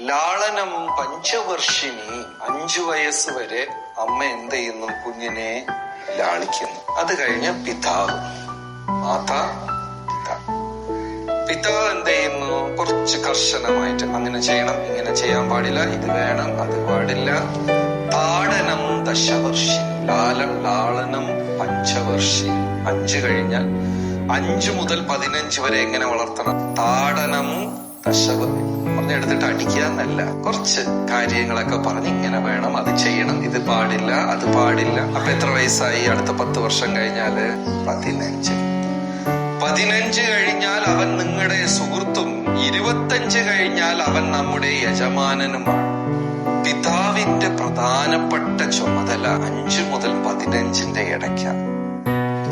ലാളനം പഞ്ചവർഷിനി അഞ്ചു വയസ്സ് വരെ അമ്മ എന്ത് ചെയ്യുന്നു? കുഞ്ഞിനെ ലാളിക്കുന്നു. അത് കഴിഞ്ഞ പിതാവ്. മാതാ പിതാ. പിതാവ് എന്ത് ചെയ്യുന്നു? കുറച്ച് കർശനമായിട്ട് അങ്ങനെ ചെയ്യണം ഇങ്ങനെ ചെയ്യാൻ പാടില്ല ഇത് വേണം അത് പാടില്ല. താടനം ദശവർഷി ലാലം ലാളനം പഞ്ചവർഷി അഞ്ച് കഴിഞ്ഞാൽ അഞ്ചു മുതൽ പതിനഞ്ച് വരെ എങ്ങനെ വളർത്തണം? താടനം ദശവ പറഞ്ഞെടുത്തിട്ട് അടിക്കുക എന്നല്ല. കുറച്ച് കാര്യങ്ങളൊക്കെ പറഞ്ഞ് ഇങ്ങനെ വേണം. അത് ചെയ്യണം. ഇത് പാടില്ല അത് പാടില്ല. അപ്പൊ എത്ര വയസ്സായി? അടുത്ത പത്ത് വർഷം കഴിഞ്ഞാൽ പതിനഞ്ച്. പതിനഞ്ച് കഴിഞ്ഞാൽ അവൻ നിങ്ങളുടെ സുഹൃത്തും. ഇരുപത്തഞ്ച് കഴിഞ്ഞാൽ അവൻ നമ്മുടെ യജമാനനുമാണ്. പിതാവിന്റെ പ്രധാനപ്പെട്ട ചുമതല അഞ്ചു മുതൽ പതിനഞ്ചിന്റെ ഇടയ്ക്കാണ്.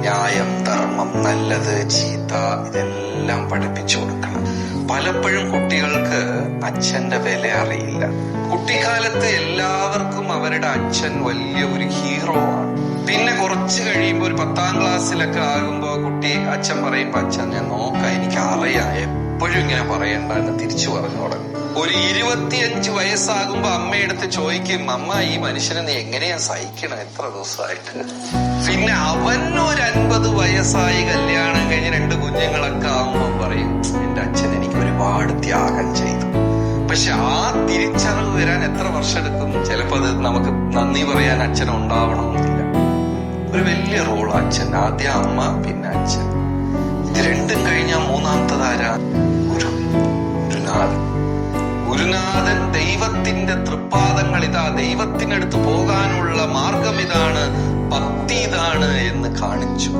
ന്യായം ധർമ്മം നല്ലത് ചീത്ത ഇതെല്ലാം പഠിപ്പിച്ചു കൊടുക്കണം. പലപ്പോഴും കുട്ടികൾക്ക് അച്ഛന്റെ വില അറിയില്ല. കുട്ടിക്കാലത്ത് എല്ലാവർക്കും അവരുടെ അച്ഛൻ വലിയ ഒരു ഹീറോ ആണ്. പിന്നെ കുറച്ച് കഴിയുമ്പോൾ ഒരു പത്താം ക്ലാസ്സിലൊക്കെ ആകുമ്പോ കുട്ടി അച്ഛൻ പറയുമ്പോ അച്ഛൻ ഞാൻ നോക്കാം എനിക്ക് അറിയാം എപ്പോഴും ഇങ്ങനെ പറയണ്ട എന്ന് തിരിച്ചു പറഞ്ഞു തുടങ്ങും? ഒരു ഇരുപത്തിയഞ്ച് വയസ്സാകുമ്പോ അമ്മയെടുത്ത് ചോദിക്കും അമ്മ ഈ മനുഷ്യനെ നീ എങ്ങനെയാ സഹിക്കണം? എത്ര ദിവസമായിട്ട്? പിന്നെ അവൻ ഒരു അൻപത് വയസ്സായി കല്യാണം കഴിഞ്ഞ് രണ്ട് കുഞ്ഞുങ്ങളൊക്കെ ആകുമ്പോ പറയും എന്റെ അച്ഛൻ എനിക്ക് ഒരുപാട് ത്യാഗം ചെയ്തു. പക്ഷെ ആ തിരിച്ചറിവ് വരാൻ എത്ര വർഷം എടുക്കും? ചിലപ്പോ അത് നമുക്ക് നന്ദി പറയാൻ അച്ഛൻ ഉണ്ടാവണമെന്നില്ല. ഒരു വലിയ റോൾ അച്ഛൻ ആദ്യം അമ്മ പിന്നെ അച്ഛൻ. ഇത് രണ്ടും കഴിഞ്ഞാൽ മൂന്നാമത്തതാരാ ഗുരുനാഥൻ ദൈവത്തിന്റെ തൃപ്പാദങ്ങൾ ഇതാ ദൈവത്തിനടുത്ത് പോകാനുള്ള മാർഗം ഇതാണ് ഭക്തി ഇതാണ് എന്ന് കാണിച്ചു.